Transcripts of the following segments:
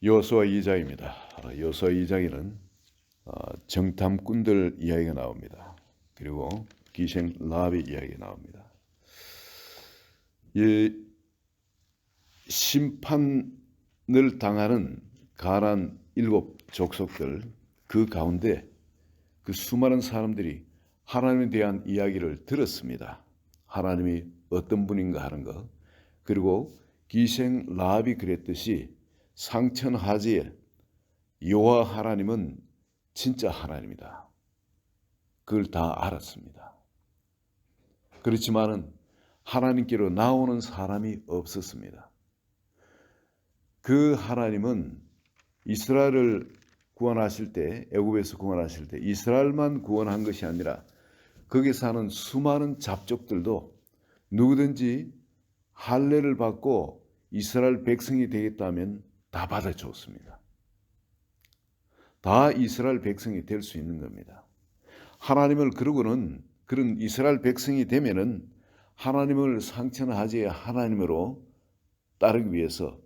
여호수아 2장입니다. 여호수아 2장에는 어, 정탐꾼들 이야기가 나옵니다. 그리고 기생 라합의 이야기가 나옵니다. 이 심판을 당하는 가난 일곱 족속들 그 가운데 그 수많은 사람들이 하나님에 대한 이야기를 들었습니다. 하나님이 어떤 분인가 하는 것. 그리고 기생 라합이 그랬듯이 상천하지에 여호와 하나님은 진짜 하나님이다. 그걸 다 알았습니다. 그렇지만은 하나님께로 나오는 사람이 없었습니다. 그 하나님은 이스라엘을 구원하실 때 애굽에서 구원하실 때 이스라엘만 구원한 것이 아니라 거기 사는 수많은 잡족들도 누구든지 할례를 받고 이스라엘 백성이 되겠다면 다 받아줬습니다. 다 이스라엘 백성이 될 수 있는 겁니다. 하나님을 그러고는 그런 이스라엘 백성이 되면은 하나님을 상천하지 하나님으로 따르기 위해서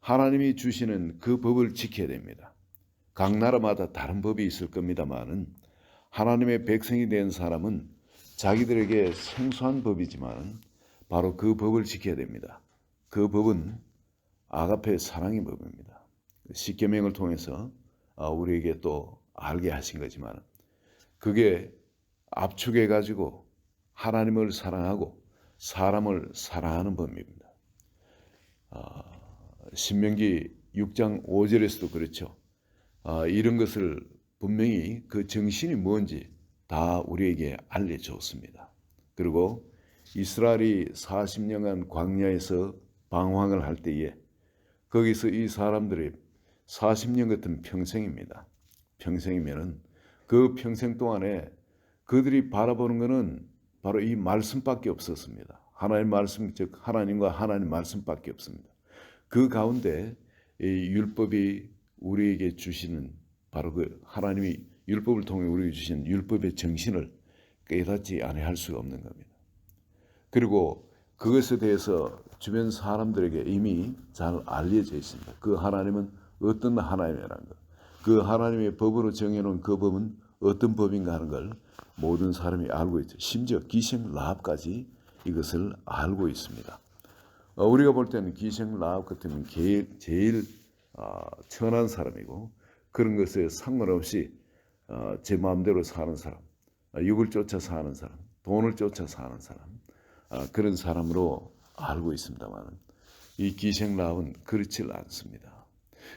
하나님이 주시는 그 법을 지켜야 됩니다. 각 나라마다 다른 법이 있을 겁니다만은 하나님의 백성이 된 사람은 자기들에게 생소한 법이지만 바로 그 법을 지켜야 됩니다. 그 법은 아가페 사랑의 법입니다. 십계명을 통해서 아, 우리에게 또 알게 하신 거지만 그게 압축해 가지고 하나님을 사랑하고 사람을 사랑하는 법입니다. 아, 신명기 6장 5절에서도 그렇죠. 아, 이런 것을 분명히 그 정신이 뭔지 다 우리에게 알려줬습니다. 그리고 이스라엘이 40년간 광야에서 방황을 할 때에 거기서 이 사람들이 40년 같은 평생입니다. 평생이면은 그 평생 동안에 그들이 바라보는 것은 바로 이 말씀밖에 없었습니다. 하나님 말씀, 즉 하나님과 하나님 말씀밖에 없습니다. 그 가운데 이 율법이 우리에게 주시는 바로 그 하나님이 율법을 통해 우리에게 주신 율법의 정신을 깨닫지 아니할 수가 없는 겁니다. 그리고 그것에 대해서 주변 사람들에게 이미 잘 알려져 있습니다. 그 하나님은 어떤 하나님이라는 것. 그 하나님의 법으로 정해놓은 그 법은 어떤 법인가 하는 걸 모든 사람이 알고 있죠. 심지어 기생 라합까지 이것을 알고 있습니다. 어, 우리가 볼 때는 기생 라합 같으면 제일, 제일 어, 천한 사람이고 그런 것에 상관없이 어, 제 마음대로 사는 사람, 어, 육을 쫓아 사는 사람, 돈을 쫓아 사는 사람 어, 그런 사람으로 알고 있습니다만 이 기생 라합은 그렇지 않습니다.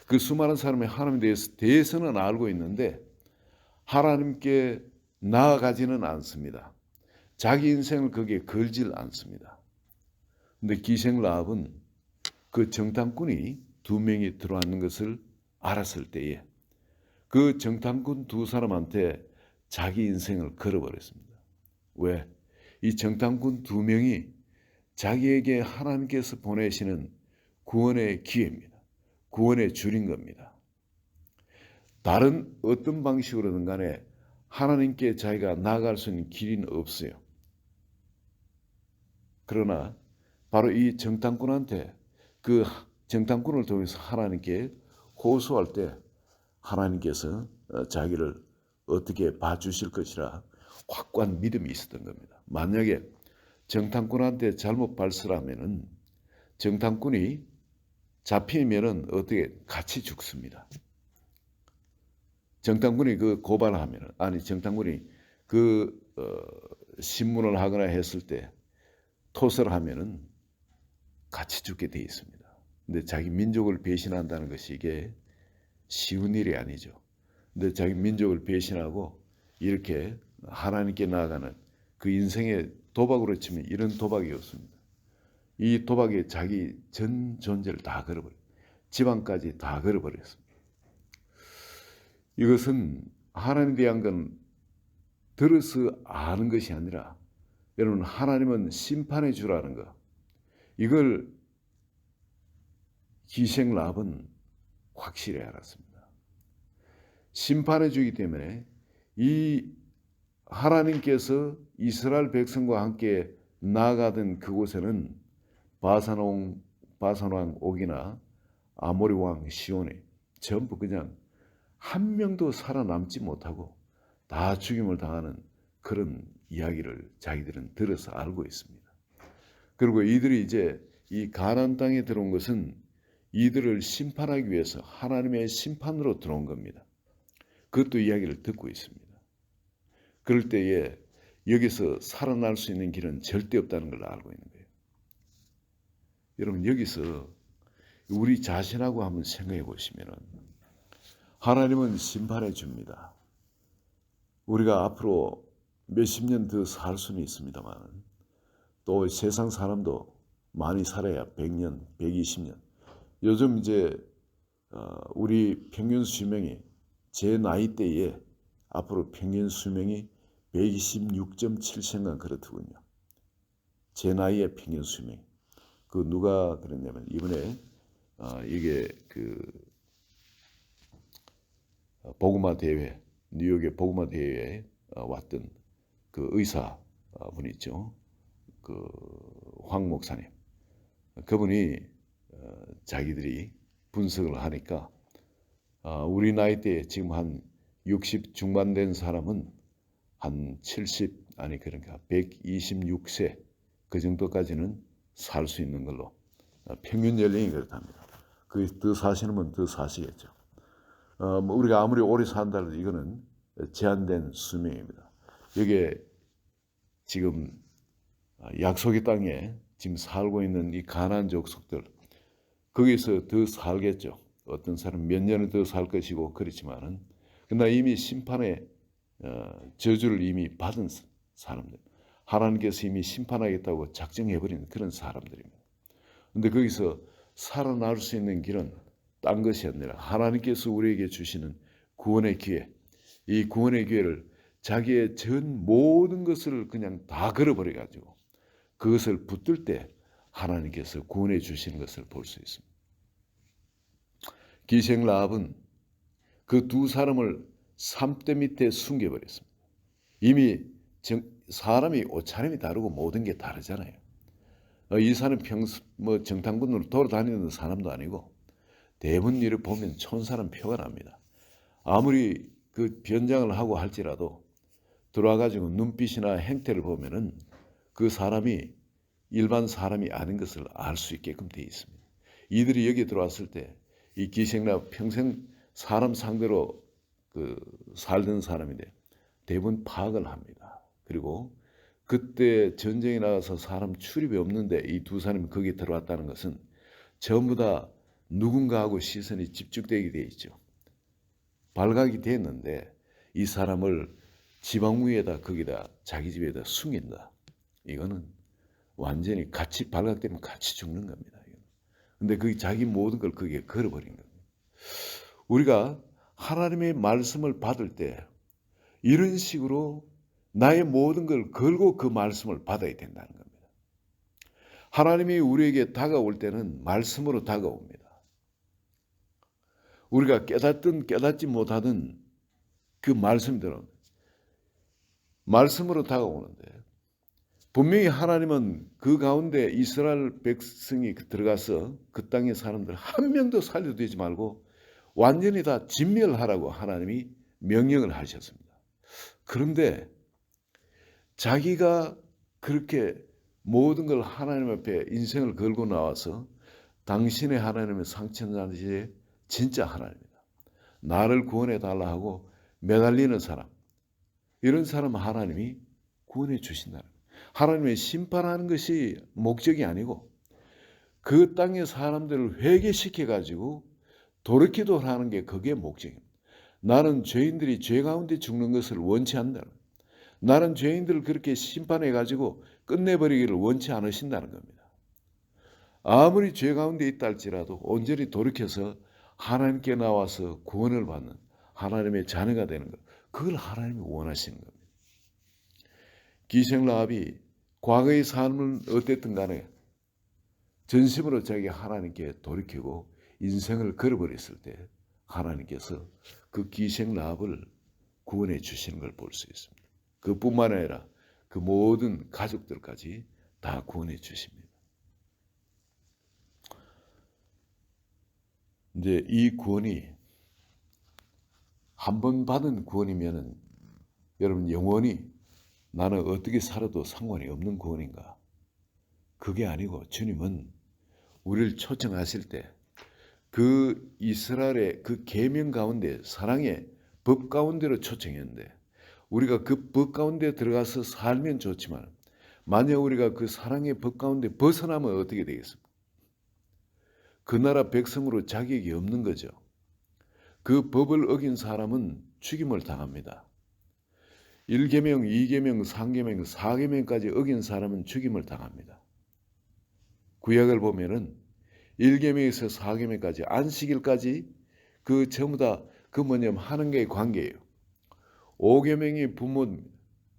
그 수많은 사람이 하나님에 대해서 대해서는 알고 있는데 하나님께 나아가지는 않습니다. 자기 인생을 거기에 걸질 않습니다. 근데 기생 라합은 그 정탐꾼이 두 명이 들어왔는 것을 알았을 때에 그 정탐꾼 두 사람한테 자기 인생을 걸어버렸습니다. 왜? 이 정탐꾼 두 명이 자기에게 하나님께서 보내시는 구원의 기회입니다. 구원의 줄인 겁니다. 다른 어떤 방식으로든 간에 하나님께 자기가 나아갈 수 있는 길은 없어요. 그러나 바로 이 정탐꾼한테 그 정탐꾼을 통해서 하나님께 호소할 때 하나님께서 어, 자기를 어떻게 봐주실 것이라 확고한 믿음이 있었던 겁니다. 만약에 정탐꾼한테 잘못 발설하면은 정탐꾼이 잡히면은 어떻게 같이 죽습니다. 정탐꾼이 그 고발하면은 아니 정탐꾼이 그 어, 신문을 하거나 했을 때 토설을 하면은 같이 죽게 돼 있습니다. 근데 자기 민족을 배신한다는 것이 이게 쉬운 일이 아니죠. 근데 자기 민족을 배신하고 이렇게 하나님께 나아가는 그 인생의 도박으로 치면 이런 도박이 없습니다. 이 도박에 자기 전 존재를 다 걸어버려. 지방까지 다 걸어버렸습니다. 이것은 하나님에 대한 건 들어서 아는 것이 아니라 여러분 하나님은 심판의 주라는 거. 이걸 기생 랍은 확실히 알았습니다. 심판의 주이기 때문에 이 하나님께서 이스라엘 백성과 함께 나아가던 그곳에는 바산왕 바산 왕 옥이나 아모리 왕 시온이 전부 그냥 한 명도 살아남지 못하고 다 죽임을 당하는 그런 이야기를 자기들은 들어서 알고 있습니다. 그리고 이들이 이제 이 가나안 땅에 들어온 것은 이들을 심판하기 위해서 하나님의 심판으로 들어온 겁니다. 그것도 이야기를 듣고 있습니다. 그럴 때에 여기서 살아날 수 있는 길은 절대 없다는 걸 알고 있는 거예요. 여러분 여기서 우리 자신하고 한번 생각해 보시면은 하나님은 심판해 줍니다. 우리가 앞으로 몇십 년 더 살 수는 있습니다만 또 세상 사람도 많이 살아야 100년, 120년. 요즘 이제 어, 우리 평균 수명이 제 나이 때에 앞으로 평균 수명이 126.7세인가 그렇더군요. 제 나이의 평균 수명. 그 누가 그랬냐면 이번에 어, 이게 그 보그마 대회 뉴욕의 보그마 대회에 어, 왔던 그 의사 어, 분 있죠. 그 황 목사님. 그분이 어, 자기들이 분석을 하니까 어, 우리 나이 때 지금 한 60 중반 된 사람은 한 70 아니 그러니까 126세 그 정도까지는 살 수 있는 걸로 어, 평균 연령이 그렇답니다. 그더 사시는 분 더 사시겠죠. 어, 뭐 우리가 아무리 오래 산다 해도 이거는 제한된 수명입니다. 여기에 지금 약속의 땅에 지금 살고 있는 이 가난 족속들 거기서 더 살겠죠. 어떤 사람 몇 년을 더 살 것이고 그렇지만은 그러나 이미 심판의 어, 저주를 이미 받은 사람들 하나님께서 이미 심판하겠다고 작정해버린 그런 사람들입니다. 근데 거기서 살아날 수 있는 길은 딴 것이 아니라 하나님께서 우리에게 주시는 구원의 기회, 이 구원의 기회를 자기의 전 모든 것을 그냥 다 걸어버려 가지고 그것을 붙들 때 하나님께서 구원해 주시는 것을 볼 수 있습니다. 기생 라합은 그 두 사람을 삼대 밑에 숨겨버렸습니다. 이미 정, 사람이 옷차림이 다르고 모든 게 다르잖아요. 어, 이 사람 평소 뭐 정탐꾼으로 돌아다니는 사람도 아니고 대문 일을 보면 촌사람 표가 납니다. 아무리 그 변장을 하고 할지라도 들어와가지고 눈빛이나 행태를 보면은 그 사람이 일반 사람이 아닌 것을 알 수 있게끔 되어 있습니다. 이들이 여기 들어왔을 때 이 기생나 평생 사람 상대로 그 살던 사람인데 대부분 파악을 합니다. 그리고 그때 전쟁에 나가서 사람 출입이 없는데 이 두 사람이 거기 들어왔다는 것은 전부 다 누군가하고 시선이 집중되게 돼 있죠. 발각이 됐는데 이 사람을 지방 위에다 거기다 자기 집에다 숨긴다. 이거는 완전히 같이 발각되면 같이 죽는 겁니다. 근데 그게 자기 모든 걸 거기에 걸어버린 겁니다. 우리가 하나님의 말씀을 받을 때 이런 식으로 나의 모든 걸 걸고 그 말씀을 받아야 된다는 겁니다. 하나님이 우리에게 다가올 때는 말씀으로 다가옵니다. 우리가 깨닫든 깨닫지 못하든 그 말씀대로 말씀으로 다가오는데 분명히 하나님은 그 가운데 이스라엘 백성이 들어가서 그 땅의 사람들 한 명도 살려두지 말고 완전히 다 진멸하라고 하나님이 명령을 하셨습니다. 그런데 자기가 그렇게 모든 걸 하나님 앞에 인생을 걸고 나와서 당신의 하나님의 상천자지 진짜 하나님이다. 나를 구원해 달라 하고 매달리는 사람 이런 사람 하나님이 구원해 주신다. 하나님의 심판하는 것이 목적이 아니고 그 땅의 사람들을 회개시켜 가지고 돌이키도록 하는 게 그게 목적입니다. 나는 죄인들이 죄 가운데 죽는 것을 원치 않는다. 나는 죄인들을 그렇게 심판해 가지고 끝내버리기를 원치 않으신다는 겁니다. 아무리 죄 가운데 있다 할지라도 온전히 돌이켜서 하나님께 나와서 구원을 받는 하나님의 자녀가 되는 것. 그걸 하나님이 원하시는 겁니다. 기생라합이 과거의 삶은 어땠든 간에 전심으로 자기 하나님께 돌이키고 인생을 걸어버렸을 때 하나님께서 그 기생 라합을 구원해 주시는 걸 볼 수 있습니다. 그뿐만 아니라 그 모든 가족들까지 다 구원해 주십니다. 이제 이 구원이 한 번 받은 구원이면은 여러분 영원히 나는 어떻게 살아도 상관이 없는 구원인가? 그게 아니고 주님은 우리를 초청하실 때 그 이스라엘의 그 계명 가운데 사랑의 법 가운데로 초청했는데 우리가 그 법 가운데 들어가서 살면 좋지만 만약 우리가 그 사랑의 법 가운데 벗어나면 어떻게 되겠습니까? 그 나라 백성으로 자격이 없는 거죠. 그 법을 어긴 사람은 죽임을 당합니다. 1계명, 2계명, 3계명, 4계명까지 어긴 사람은 죽임을 당합니다. 구약을 보면은 1계명에서 4계명까지 안식일까지 그 전부 다 그 뭐냐면 하는 게 관계예요. 5계명이 부모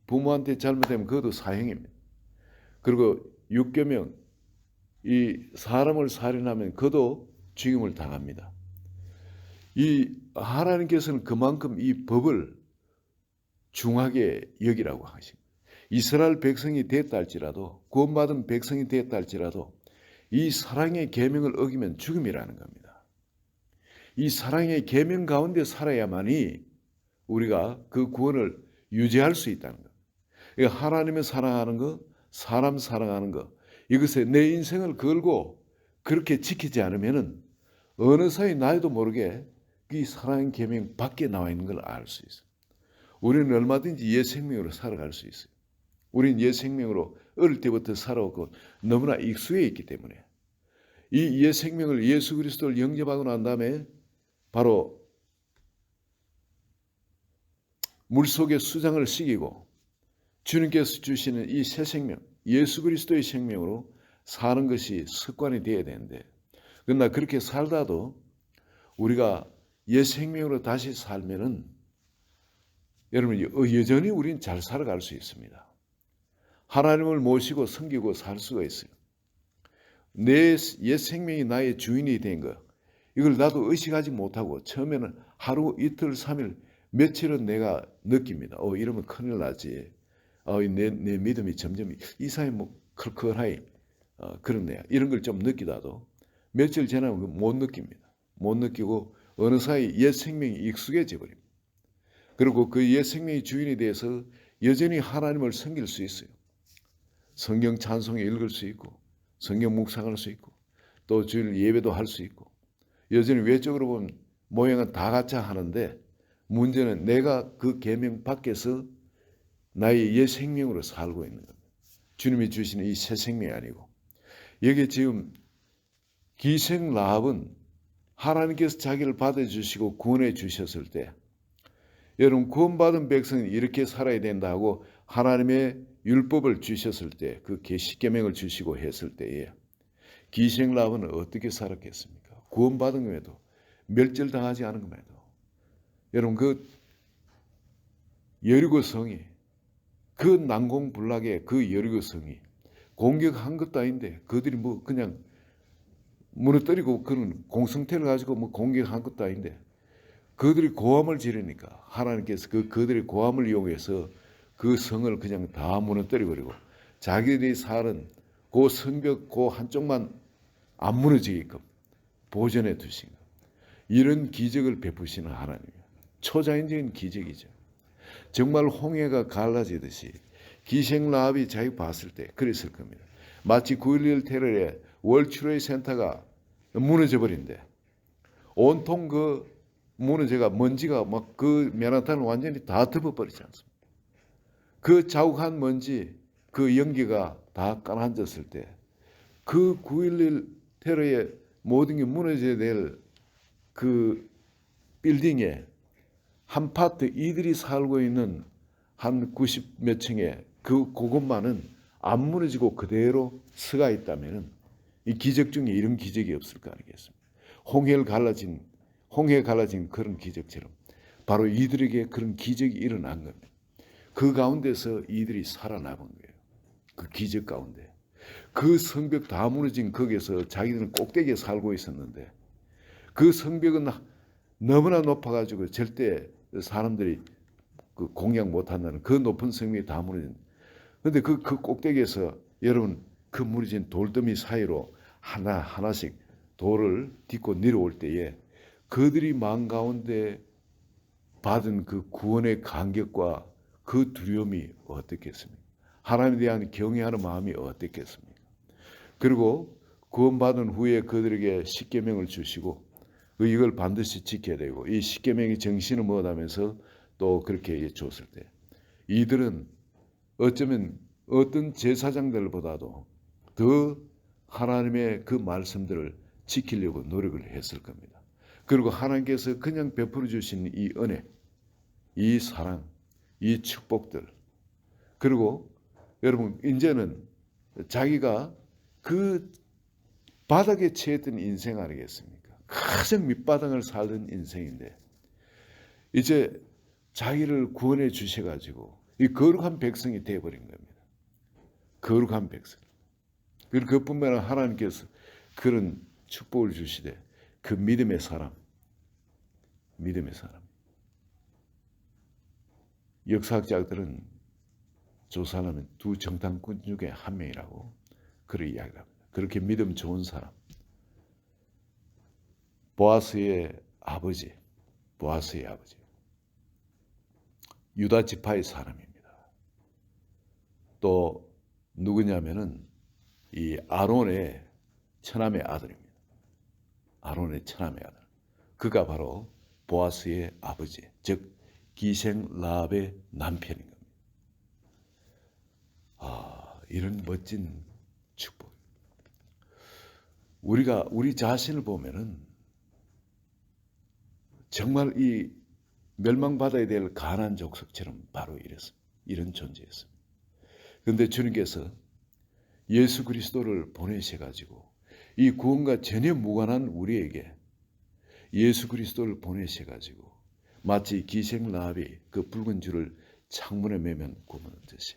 부모한테 잘못되면 그것도 사형입니다. 그리고 6계명 이 사람을 살인하면 그도 죽임을 당합니다. 이 하나님께서는 그만큼 이 법을 중하게 여기라고 하십니다. 이스라엘 백성이 됐다 할지라도 구원받은 백성이 됐다 할지라도 이 사랑의 계명을 어기면 죽음이라는 겁니다. 이 사랑의 계명 가운데 살아야만이 우리가 그 구원을 유지할 수 있다는 것. 하나님을 사랑하는 것, 사람 사랑하는 것, 이것에 내 인생을 걸고 그렇게 지키지 않으면은 어느 사이 나이도 모르게 이 사랑의 계명 밖에 나와 있는 걸 알 수 있어요. 우리는 얼마든지 옛 생명으로 살아갈 수 있어요. 우리는 옛 생명으로 어릴 때부터 살아오고 너무나 익숙해 있기 때문에 이 옛 생명을 예수 그리스도를 영접하고 난 다음에 바로 물 속에 수장을 시키고 주님께서 주시는 이 새 생명, 예수 그리스도의 생명으로 사는 것이 습관이 되어야 되는데 그러나 그렇게 살다도 우리가 옛 생명으로 다시 살면은 여러분 여전히 우리는 잘 살아갈 수 있습니다. 하나님을 모시고 섬기고 살 수가 있어요. 내 옛 생명이 나의 주인이 된 것, 이걸 나도 의식하지 못하고 처음에는 하루 이틀 삼일 며칠은 내가 느낍니다. 어 이러면 큰일 나지. 어, 내, 내 믿음이 점점 이상히 뭐 클클하이 어, 그렇네요. 이런 걸 좀 느끼다도 며칠 지나면 못 느낍니다. 못 느끼고 어느 사이 옛 생명이 익숙해져 버립니다. 그리고 그 옛 생명의 주인이 돼서 여전히 하나님을 섬길 수 있어요. 성경 찬송에 읽을 수 있고 성경 묵상할 수 있고 또 주일 예배도 할 수 있고 여전히 외적으로 보면 모양은 다 같이 하는데 문제는 내가 그 계명 밖에서 나의 옛 생명으로 살고 있는 겁니다. 주님이 주시는 이 새 생명이 아니고 여기 지금 기생 라합은 하나님께서 자기를 받아주시고 구원해 주셨을 때 여러분 구원받은 백성은 이렇게 살아야 된다고 하나님의 율법을 주셨을 때 그 계시계명을 주시고 했을 때에 기생 라합은 어떻게 살았겠습니까? 구원받은 것에도 멸절당하지 않은 것에도 여러분 그 여리고 성이 그 난공불락의 그 여리고 성이 공격한 것도 아닌데 그들이 뭐 그냥 무너뜨리고 그런 공성태를 가지고 뭐 공격한 것도 아닌데 그들이 고함을 지르니까 하나님께서 그 그들의 고함을 이용해서 그 성을 그냥 다 무너뜨려 버리고 자기들이 사는 그 성벽 그 한쪽만 안 무너지게끔 보존해 두신 것. 이런 기적을 베푸시는 하나님이에요. 초자연적인 기적이죠. 정말 홍해가 갈라지듯이 기생 라합이 자기 봤을 때 그랬을 겁니다. 마치 9.11 테러에 월트레이 센터가 무너져 버린데 온통 그 무너져가 먼지가 막그 맨하탄을 완전히 다 덮어버리지 않습니까? 그 자욱한 먼지, 그 연기가 다 가라앉았을 때 그 9.11 테러에 모든 게 무너져야 될 그 빌딩에 한 파트 이들이 살고 있는 한 90몇 층에 그 그것만은 안 무너지고 그대로 서가 있다면은 이 기적 중에 이런 기적이 없을 거 아니겠습니까? 홍해를 갈라진 홍해 갈라진 그런 기적처럼 바로 이들에게 그런 기적이 일어난 겁니다. 그 가운데서 이들이 살아남은 거예요. 그 기적 가운데. 그 성벽 다 무너진 거기서 자기들은 꼭대기에 살고 있었는데 그 성벽은 너무나 높아가지고 절대 사람들이 그 공략 못한다는 그 높은 성벽이 다 무너진. 근데 그, 그 꼭대기에서 여러분 그 무너진 돌더미 사이로 하나 하나씩 돌을 딛고 내려올 때에 그들이 마음 가운데 받은 그 구원의 감격과 그 두려움이 어떻겠습니까? 하나님에 대한 경외하는 마음이 어떻겠습니까? 그리고 구원받은 후에 그들에게 십계명을 주시고 그 이걸 반드시 지켜야 되고 이 십계명의 정신은 뭐다면서 또 그렇게 줬을 때 이들은 어쩌면 어떤 제사장들보다도 더 하나님의 그 말씀들을 지키려고 노력을 했을 겁니다. 그리고 하나님께서 그냥 베풀어 주신 이 은혜, 이 사랑, 이 축복들 그리고 여러분 이제는 자기가 그 바닥에 처했던 인생 아니겠습니까? 가장 밑바닥을 살던 인생인데 이제 자기를 구원해 주셔가지고 이 거룩한 백성이 되어버린 겁니다. 거룩한 백성. 그리고 그뿐만 아니라 하나님께서 그런 축복을 주시되 그 믿음의 사람, 믿음의 사람. 역사학자들은 조사하면 두 정탐꾼 중에 한 명이라고 그를 이야기합니다. 그렇게 믿음 좋은 사람. 보아스의 아버지, 보아스의 아버지. 유다 지파의 사람입니다. 또 누구냐면은 이 아론의 처남의 아들입니다. 아론의 처남의 아들. 그가 바로 보아스의 아버지, 즉 기생 라합의 남편인 겁니다. 아, 이런 멋진 축복. 우리가 우리 자신을 보면은 정말 이 멸망받아야 될 가난 족속처럼 바로 이랬습니다. 이런 존재였습니다. 그런데 주님께서 예수 그리스도를 보내셔 가지고 이 구원과 전혀 무관한 우리에게 예수 그리스도를 보내셔 가지고 마치 기생 라합이 그 붉은 줄을 창문에 매면 구멍듯이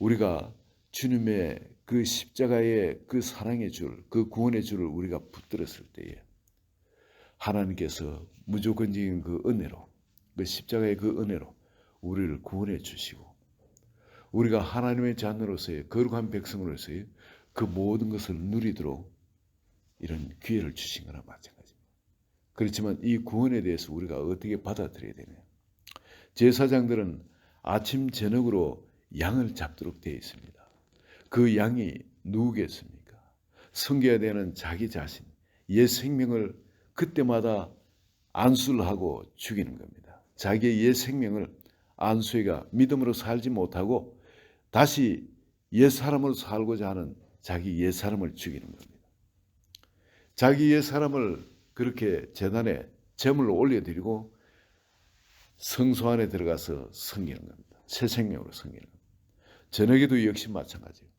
우리가 주님의 그 십자가의 그 사랑의 줄, 그 구원의 줄을 우리가 붙들었을 때에 하나님께서 무조건적인 그 은혜로, 그 십자가의 그 은혜로 우리를 구원해 주시고 우리가 하나님의 자녀로서의 거룩한 백성으로서의 그 모든 것을 누리도록 이런 기회를 주신 거나 마찬가지입니다. 그렇지만 이 구원에 대해서 우리가 어떻게 받아들여야 되냐? 제사장들은 아침 저녁으로 양을 잡도록 되어 있습니다. 그 양이 누구겠습니까? 섬겨야 되는 자기 자신, 옛 생명을 그때마다 안수를 하고 죽이는 겁니다. 자기의 옛 생명을 안수해가 믿음으로 살지 못하고 다시 옛 사람으로 살고자 하는 자기 옛 사람을 죽이는 겁니다. 자기 옛 사람을 그렇게 재단에 제물로 올려드리고 성소 안에 들어가서 섬기는 겁니다. 새 생명으로 섬기는 겁니다. 저녁에도 역시 마찬가지예요.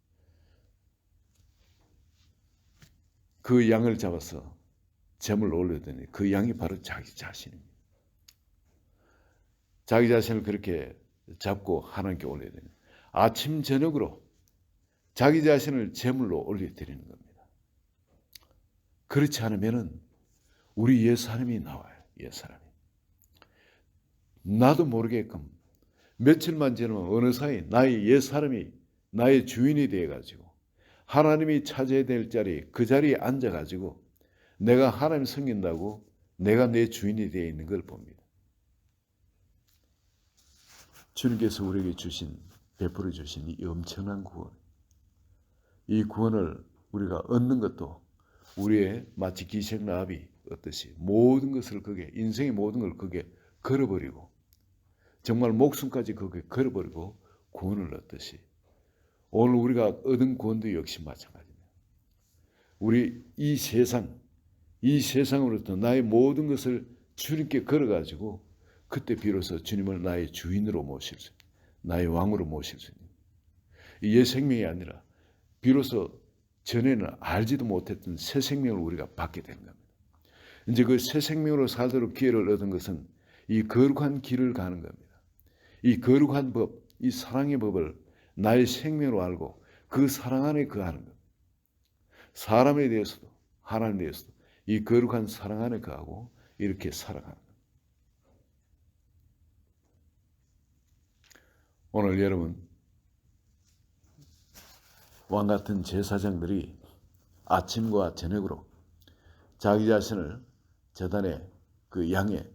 그 양을 잡아서 제물로 올려드니 그 양이 바로 자기 자신입니다. 자기 자신을 그렇게 잡고 하나님께 올려드니 아침 저녁으로 자기 자신을 제물로 올려드리는 겁니다. 그렇지 않으면은 우리 옛 사람이 나와요. 옛 사람이. 나도 모르게끔 며칠만 지나면 어느 사이 나의 옛 사람이 나의 주인이 되어 가지고 하나님이 차지해야 될 자리 그 자리에 앉아 가지고 내가 하나님 섬긴다고 내가 내 주인이 되어 있는 걸 봅니다. 주님께서 우리에게 주신 베풀어 주신 이 엄청난 구원. 이 구원을 우리가 얻는 것도 우리의 마치 기생 라합 이 어듯이 모든 것을 그게 인생의 모든 걸 그게 걸어버리고 정말 목숨까지 그게 걸어버리고 구원을 얻듯이 오늘 우리가 얻은 구원도 역시 마찬가지입니다. 우리 이 세상 이 세상으로부터 나의 모든 것을 주님께 걸어가지고 그때 비로소 주님을 나의 주인으로 모실 수, 나의 왕으로 모실 수 있는 이옛 생명이 아니라 비로소 전에는 알지도 못했던 새 생명을 우리가 받게 되는 겁니다. 이제 그 새 생명으로 살도록 기회를 얻은 것은 이 거룩한 길을 가는 겁니다. 이 거룩한 법, 이 사랑의 법을 나의 생명으로 알고 그 사랑 안에 거하는 것. 사람에 대해서도 하나님에 대해서도 이 거룩한 사랑 안에 거하고 이렇게 살아가는 것. 오늘 여러분 왕 같은 제사장들이 아침과 저녁으로 자기 자신을 재단에 그 양의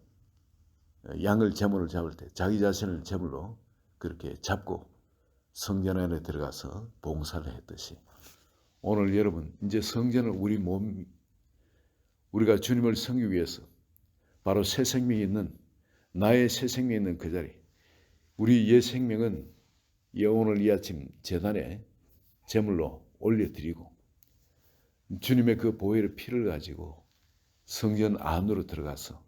양을 제물을 잡을 때 자기 자신을 제물로 그렇게 잡고 성전 안에 들어가서 봉사를 했듯이. 오늘 여러분 이제 성전을 우리 몸 우리가 주님을 섬기기 위해서 바로 새 생명이 있는 나의 새 생명이 있는 그 자리 우리 옛 생명은 이 오늘 이 아침 재단에 제물로 올려드리고 주님의 그 보혈의 피를 가지고 성전 안으로 들어가서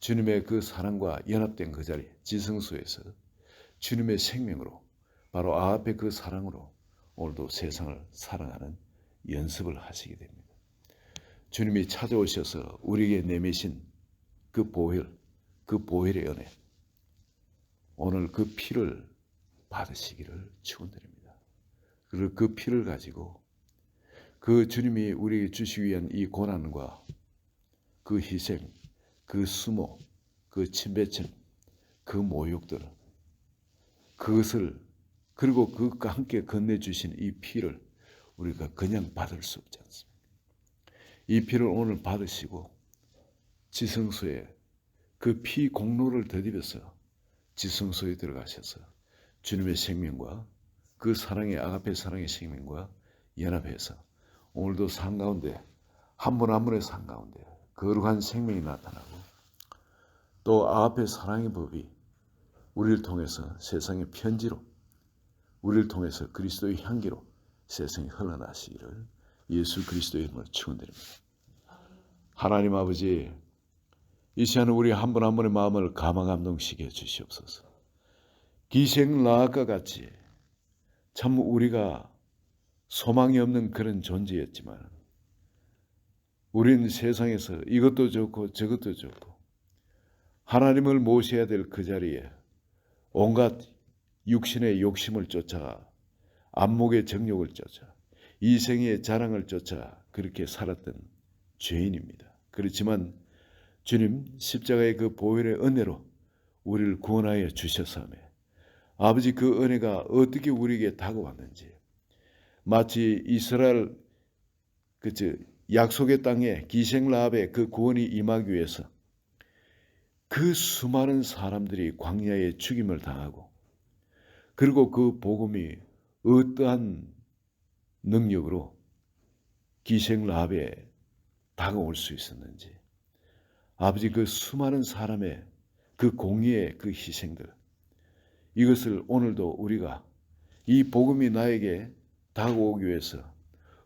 주님의 그 사랑과 연합된 그 자리 지성소에서 주님의 생명으로 바로 앞에 그 사랑으로 오늘도 세상을 사랑하는 연습을 하시게 됩니다. 주님이 찾아오셔서 우리에게 내미신 그 보혈, 그 보혈의 은혜, 오늘 그 피를 받으시기를 축원드립니다. 그리고 그 피를 가지고 그 주님이 우리에게 주시기 위한 이 고난과 그 희생, 그 수모, 그 침배점, 그 모욕들, 그것을 그리고 그것과 함께 건네주신 이 피를 우리가 그냥 받을 수 없지 않습니까? 이 피를 오늘 받으시고 지성소에 그 피 공로를 더디벼서 지성소에 들어가셔서 주님의 생명과 그 사랑의 아가페 사랑의 생명과 연합해서 오늘도 산 가운데 한 분 한 분의 산 가운데 거룩한 생명이 나타나고 또 아가페 사랑의 법이 우리를 통해서 세상의 편지로 우리를 통해서 그리스도의 향기로 세상에 흘러나시기를 예수 그리스도의 이름으로 축원드립니다. 하나님 아버지 이 시간에 우리 한 분 한 분의 마음을 감화 감동시켜 주시옵소서. 기생 라악과 같이 참 우리가 소망이 없는 그런 존재였지만 우리는 세상에서 이것도 좋고 저것도 좋고 하나님을 모셔야 될 그 자리에 온갖 육신의 욕심을 쫓아 안목의 정욕을 쫓아 이생의 자랑을 쫓아 그렇게 살았던 죄인입니다. 그렇지만 주님 십자가의 그 보혈의 은혜로 우리를 구원하여 주셨사며 아버지 그 은혜가 어떻게 우리에게 다가왔는지 마치 이스라엘 그저 약속의 땅에 기생 라합의 그 구원이 임하기 위해서 그 수많은 사람들이 광야에 죽임을 당하고 그리고 그 복음이 어떠한 능력으로 기생 라합에 다가올 수 있었는지 아버지 그 수많은 사람의 그 공의의 그 희생들 이것을 오늘도 우리가 이 복음이 나에게 다가오기 위해서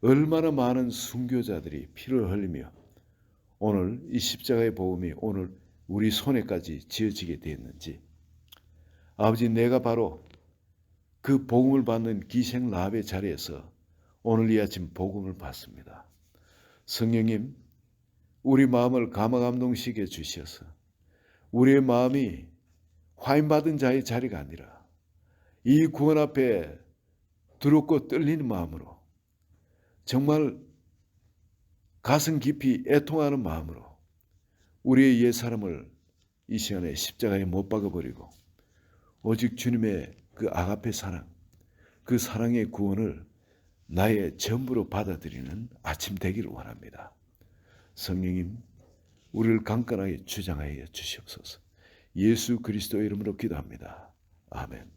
얼마나 많은 순교자들이 피를 흘리며 오늘 이 십자가의 복음이 오늘 우리 손에까지 지어지게 되었는지 아버지 내가 바로 그 복음을 받는 기생 라합의 자리에서 오늘 이 아침 복음을 받습니다. 성령님 우리 마음을 감화 감동시켜 주셔서 우리의 마음이 화인 받은 자의 자리가 아니라 이 구원 앞에 두렵고 떨리는 마음으로 정말 가슴 깊이 애통하는 마음으로 우리의 옛 사람을 이 시간에 십자가에 못 박아 버리고 오직 주님의 그 아가페 사랑, 그 사랑의 구원을 나의 전부로 받아들이는 아침 되기를 원합니다. 성령님, 우리를 강건하게 주장하여 주시옵소서. 예수 그리스도의 이름으로 기도합니다. 아멘.